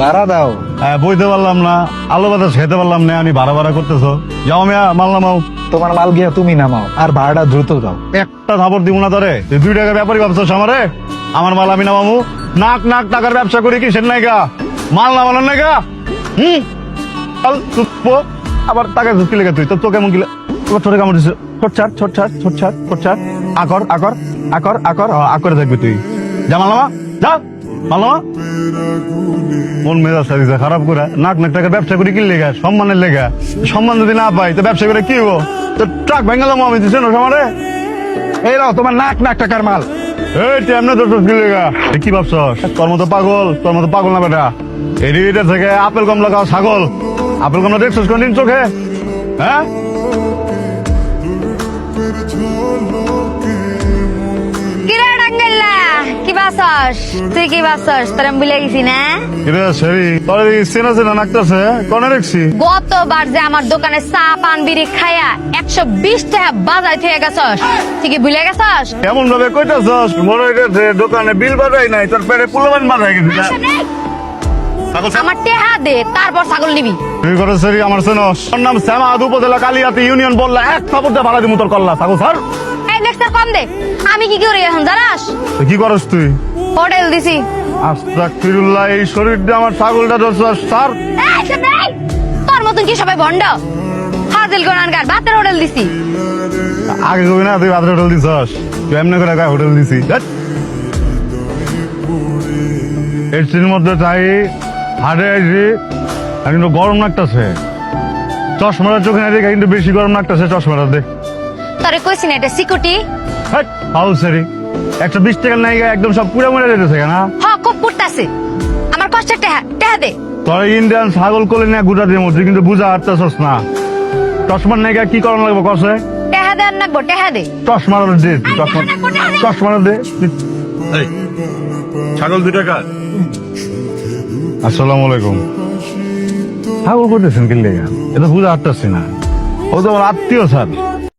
ভাড়া দাও। হ্যাঁ, বইতে পারলাম না আলু বাতাস খেতে পারলাম না আমি ভাড়া ভাড়া করতেছো। যাও মিয়া মাল আও। তোমার মাল গিয়া তুমি নামাও আর ভাড়াটা দ্রুত দাও। একটা থাপড় দিব না তুই দুই টাকা ব্যাপারই ভাবছিস আমারে? আমার মাল আমি নামামু। নাক নাক টাকার ব্যবসা করি কিসের নাইকা মাল নামানোর নাইকা হুম? চল চুপ আবার টাকা ঝুঁকি লেগে তুই। তো তোকে এমন গিলে তোর ছোট কামড় দিছে। ছোট ছাড় ছোট ছাড় ছোট ছাড় ছোট ছাড়। আকর আকর আকর আকর আকরে থাকবি তুই। যা মালামা যা। মালামা মন মেজাজ সারিছে খারাপ করে নাক নাক টাকার ব্যবসা করি কি লেগা? সম্মানের লেগা। সম্মান যদি না পাই, তো ব্যবসা করে কি হব তো ট্রাক ভেঙালাম আমি দিছে না সমারে এই নাও তোমার নাক নাক টাকার মাল। এই তেমনে তো কি লেগা? কি ভাবছস তোর মতো পাগল, তোর মতো পাগল না বেটা। এডিটা থেকে আপেল কমলা খাওয়া ছাগল। আপেল কমলা দেখছিস কোনদিন চোখে? হ্যাঁ? বাসস তুই কি বাসস? তোর আমি ভুলে গেছি না? সেরি তোর এই নাকতাছে? কনে গতবার যে আমার দোকানে চা পান বিড়ি খায়া একশো বিশ টাকা বাজাই থেকে গেছস তুই কি ভুলে গেছস? কেমন ভাবে কইতাছস মনে হইতেছে দোকানে বিল বাজাই নাই তোর পেটে পুলবান বাজাই গেছি। আমার টেহা দে তারপর ছাগল নিবি। তুই করে সেরি আমার চেনস তোর নাম শ্যামা আদু উপজেলা কালিয়াতি ইউনিয়ন বললা এক দিয়ে ভাড়া দিমু তোর কল্লা ছাগল স্যার এই কম দে। আমি কি করি এখন জানাস? কি করস তুই? হোটেল দিছি। আস্তাকফিরুল্লাহ এই শরীর দিয়ে আমার ছাগলটা স্যার। তোর মতন কি সবাই ভন্ড হাজিল গোনানগার বাতের হোটেল দিছি। আগে কবি না তুই বাজারে হোটেল দিছস। তুই এমনি করে কয় হোটেল দিছি। মধ্যে তাই হাটে আইছি কিন্তু গরম লাগতেছে। চশমাটা চোখে না দেখে কিন্তু বেশি গরম লাগতেছে চশমাটা দে। তোরে কইছি না এটা সিকুটি হাউ সারি একশো বিশ টাকার নাই একদম সব পুরা মরে যেতেছে না হ্যাঁ? খুব পুটতাছে আমার কষ্টের টেহা টেহা দে। তোর ইন্ডিয়ান ছাগল কোলে না গুজা দিয়ে মধ্যে কিন্তু বুঝা হাঁটতেছস না। চশমার নাইকা কি করানো লাগবে কসে টেহা দে আর নাকবো টেহা দে। চশমার দে চশমা চশমার দে। এই ছাগল দু টাকা আসসালামু আলাইকুম। ছাগল করতেছেন কি লেগা? এটা বুঝা হাঁটতেছি না। ও তো আমার আত্মীয় স্যার।